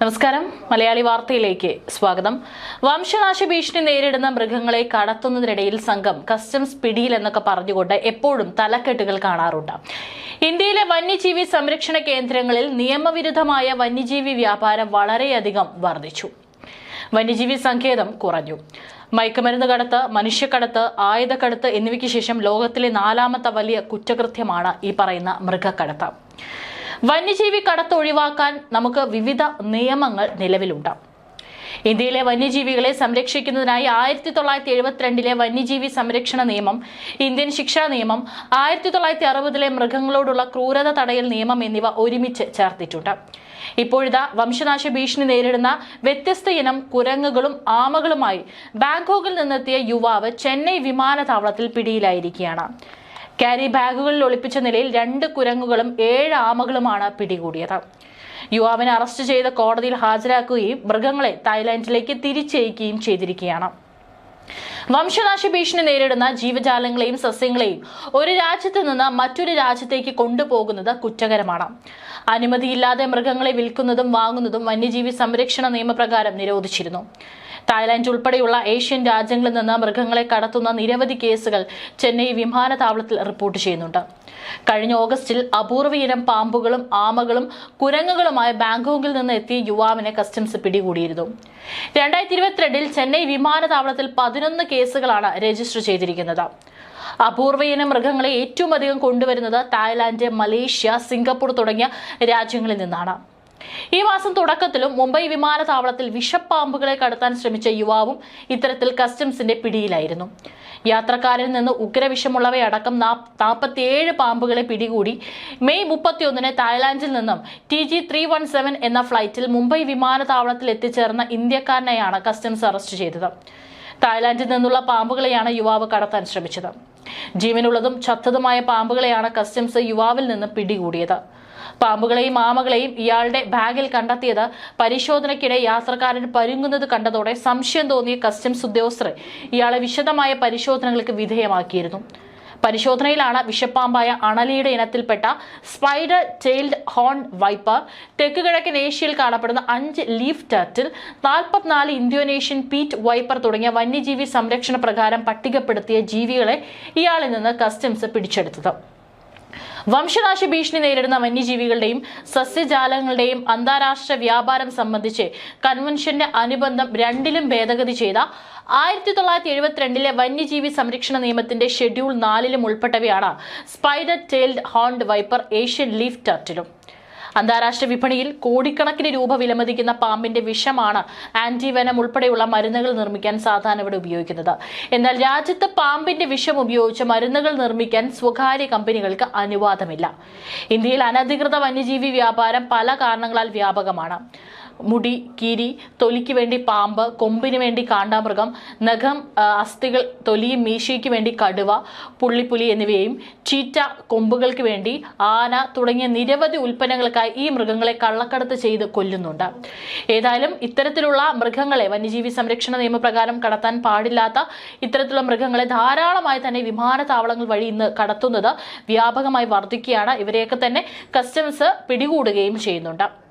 നമസ്കാരം. മലയാളി വാർത്തയിലേക്ക് സ്വാഗതം. വംശനാശ ഭീഷണി നേരിടുന്ന മൃഗങ്ങളെ കടത്തുന്നതിനിടയിൽ സംഘം കസ്റ്റംസ് പിടിയിൽ എന്നൊക്കെ പറഞ്ഞുകൊണ്ട് എപ്പോഴും തലക്കെട്ടുകൾ കാണാറുണ്ട്. ഇന്ത്യയിലെ വന്യജീവി സംരക്ഷണ കേന്ദ്രങ്ങളിൽ നിയമവിരുദ്ധമായ വന്യജീവി വ്യാപാരം വളരെയധികം വർദ്ധിച്ചു. വന്യജീവി സങ്കേതം കുറഞ്ഞു. മയക്കുമരുന്ന് കടത്ത് മനുഷ്യക്കടത്ത് ആയുധക്കടത്ത് എന്നിവയ്ക്ക് ശേഷം ലോകത്തിലെ നാലാമത്തെ വലിയ കുറ്റകൃത്യമാണ് ഈ പറയുന്ന മൃഗക്കടത്ത്. വന്യജീവി കടത്ത് ഒഴിവാക്കാൻ നമുക്ക് വിവിധ നിയമങ്ങൾ നിലവിലുണ്ട്. ഇന്ത്യയിലെ വന്യജീവികളെ സംരക്ഷിക്കുന്നതിനായി ആയിരത്തി തൊള്ളായിരത്തി എഴുപത്തിരണ്ടിലെ വന്യജീവി സംരക്ഷണ നിയമം ഇന്ത്യൻ ശിക്ഷാ നിയമം ആയിരത്തി തൊള്ളായിരത്തി അറുപതിലെ മൃഗങ്ങളോടുള്ള ക്രൂരത തടയൽ നിയമം എന്നിവ ഒരുമിച്ച് ചേർത്തിട്ടുണ്ട്. ഇപ്പോഴിതാ വംശനാശ ഭീഷണി നേരിടുന്ന വ്യത്യസ്ത ഇനം കുരങ്ങുകളും ആമകളുമായി ബാങ്കോക്കിൽ നിന്നെത്തിയ യുവാവ് ചെന്നൈ വിമാനത്താവളത്തിൽ പിടിയിലായിരിക്കുകയാണ്. ക്യാരി ബാഗുകളിൽ ഒളിപ്പിച്ച നിലയിൽ രണ്ട് കുരങ്ങുകളും ഏഴ് ആമകളുമാണ് പിടികൂടിയത്. യുവാവിനെ അറസ്റ്റ് ചെയ്ത് കോടതിയിൽ ഹാജരാക്കുകയും മൃഗങ്ങളെ തായ്ലാന്റിലേക്ക് തിരിച്ചയക്കുകയും ചെയ്തിരിക്കുകയാണ്. വംശനാശ ഭീഷണി നേരിടുന്ന ജീവജാലങ്ങളെയും സസ്യങ്ങളെയും ഒരു രാജ്യത്ത് നിന്ന് മറ്റൊരു രാജ്യത്തേക്ക് കൊണ്ടുപോകുന്നത് കുറ്റകരമാണ്. അനുമതിയില്ലാതെ മൃഗങ്ങളെ വിൽക്കുന്നതും വാങ്ങുന്നതും വന്യജീവി സംരക്ഷണ നിയമപ്രകാരം നിരോധിച്ചിരുന്നു. തായ്ലാന്റ് ഉൾപ്പെടെയുള്ള ഏഷ്യൻ രാജ്യങ്ങളിൽ നിന്ന് മൃഗങ്ങളെ കടത്തുന്ന നിരവധി കേസുകൾ ചെന്നൈ വിമാനത്താവളത്തിൽ റിപ്പോർട്ട് ചെയ്യുന്നുണ്ട്. കഴിഞ്ഞ ഓഗസ്റ്റിൽ അപൂർവ ഇനം പാമ്പുകളും ആമകളും കുരങ്ങുകളുമായി ബാങ്കോക്കിൽ നിന്ന് എത്തിയ യുവാവിനെ കസ്റ്റംസ് പിടികൂടിയിരുന്നു. രണ്ടായിരത്തി ഇരുപത്തിരണ്ടിൽ ചെന്നൈ വിമാനത്താവളത്തിൽ പതിനൊന്ന് കേസുകളാണ് രജിസ്റ്റർ ചെയ്തിരിക്കുന്നത്. അപൂർവ ഇനം മൃഗങ്ങളെ ഏറ്റവും അധികം കൊണ്ടുവരുന്നത് തായ്ലാന്റ് മലേഷ്യ സിംഗപ്പൂർ തുടങ്ങിയ രാജ്യങ്ങളിൽ നിന്നാണ്. ഈ മാസം തുടക്കത്തിലും മുംബൈ വിമാനത്താവളത്തിൽ വിഷപ്പാമ്പുകളെ കടത്താൻ ശ്രമിച്ച യുവാവും ഇത്തരത്തിൽ കസ്റ്റംസിന്റെ പിടിയിലായിരുന്നു. യാത്രക്കാരിൽ നിന്ന് ഉഗ്രവിഷമുള്ളവയടക്കം നാൽപ്പത്തിയേഴ് പാമ്പുകളെ പിടികൂടി മെയ് മുപ്പത്തിയൊന്നിന് തായ്ലാന്റിൽ നിന്നും T G three one seven എന്ന ഫ്ലൈറ്റിൽ മുംബൈ വിമാനത്താവളത്തിൽ എത്തിച്ചേർന്ന ഇന്ത്യക്കാരനെയാണ് കസ്റ്റംസ് അറസ്റ്റ് ചെയ്തത്. തായ്ലാന്റിൽ നിന്നുള്ള പാമ്പുകളെയാണ് യുവാവ് കടത്താൻ ശ്രമിച്ചത്. ജീവനുള്ളതും ചത്തതുമായ പാമ്പുകളെയാണ് കസ്റ്റംസ് യുവാവിൽ നിന്ന് പിടികൂടിയത്. പാമ്പുകളെയും ആമകളെയും ഇയാളുടെ ബാഗിൽ കണ്ടെത്തിയത് പരിശോധനയ്ക്കിടെ യാത്രക്കാരൻ പരുങ്ങുന്നത് കണ്ടതോടെ സംശയം തോന്നിയ കസ്റ്റംസ് ഉദ്യോഗസ്ഥർ ഇയാളെ വിശദമായ പരിശോധനകൾക്ക് വിധേയമാക്കിയിരുന്നു. പരിശോധനയിലാണ് വിഷപ്പാമ്പായ അണലിയുടെ ഇനത്തിൽപ്പെട്ട സ്പൈഡർ ടെയിൽഡ് ഹോൺ വൈപ്പർ തെക്ക് കിഴക്കൻ ഏഷ്യയിൽ കാണപ്പെടുന്ന അഞ്ച് ലീഫ് ടർട്ടിൽ നാൽപ്പത്തിനാല് ഇന്തോനേഷ്യൻ പീറ്റ് വൈപ്പർ തുടങ്ങിയ വന്യജീവി സംരക്ഷണ പ്രകാരം പട്ടികപ്പെടുത്തിയ ജീവികളെ ഇയാളിൽ നിന്ന് കസ്റ്റംസ് പിടിച്ചെടുത്തത്. വംശനാശ ഭീഷണി നേരിടുന്ന വന്യജീവികളുടെയും സസ്യജാലങ്ങളുടെയും അന്താരാഷ്ട്ര വ്യാപാരം സംബന്ധിച്ച് കൺവെൻഷന്റെ അനുബന്ധം രണ്ടിലും ഭേദഗതി ചെയ്ത ആയിരത്തി തൊള്ളായിരത്തി എഴുപത്തിരണ്ടിലെ വന്യജീവി സംരക്ഷണ നിയമത്തിന്റെ ഷെഡ്യൂൾ നാലിലും ഉൾപ്പെട്ടവയാണ് spider tailed horned viper Asian leaf ടർട്ടിലും. അന്താരാഷ്ട്ര വിപണിയിൽ കോടിക്കണക്കിന് രൂപ വിലമതിക്കുന്ന പാമ്പിന്റെ വിഷമാണ് ആന്റിവെനം ഉൾപ്പെടെയുള്ള മരുന്നുകൾ നിർമ്മിക്കാൻ സാധാരണ ഇവിടെ ഉപയോഗിക്കുന്നത്. എന്നാൽ രാജ്യത്ത് പാമ്പിന്റെ വിഷം ഉപയോഗിച്ച് മരുന്നുകൾ നിർമ്മിക്കാൻ സ്വകാര്യ കമ്പനികൾക്ക് അനുവാദമില്ല. ഇന്ത്യയിൽ അനധികൃത വന്യജീവി വ്യാപാരം പല കാരണങ്ങളാൽ വ്യാപകമാണ്. മുടി കീരി തൊലിക്ക് വേണ്ടി പാമ്പ് കൊമ്പിന് വേണ്ടി കാണ്ടാമൃഗം നഖം അസ്ഥികൾ തൊലിയും മീശയ്ക്ക് വേണ്ടി കടുവ പുള്ളിപ്പുലി എന്നിവയും ചീറ്റ കൊമ്പുകൾക്ക് വേണ്ടി ആന തുടങ്ങിയ നിരവധി ഉൽപ്പന്നങ്ങൾക്കായി ഈ മൃഗങ്ങളെ കള്ളക്കടത്ത് ചെയ്ത് കൊല്ലുന്നുണ്ട്. ഏതായാലും ഇത്തരത്തിലുള്ള മൃഗങ്ങളെ വന്യജീവി സംരക്ഷണ നിയമപ്രകാരം കടത്താൻ പാടില്ലാത്ത ഇത്തരത്തിലുള്ള മൃഗങ്ങളെ ധാരാളമായി തന്നെ വിമാനത്താവളങ്ങൾ വഴി ഇന്ന് കടത്തുന്നത് വ്യാപകമായി വർദ്ധിക്കുകയാണ്. ഇവരെയൊക്കെ തന്നെ കസ്റ്റംസ് പിടികൂടുകയും ചെയ്യുന്നുണ്ട്.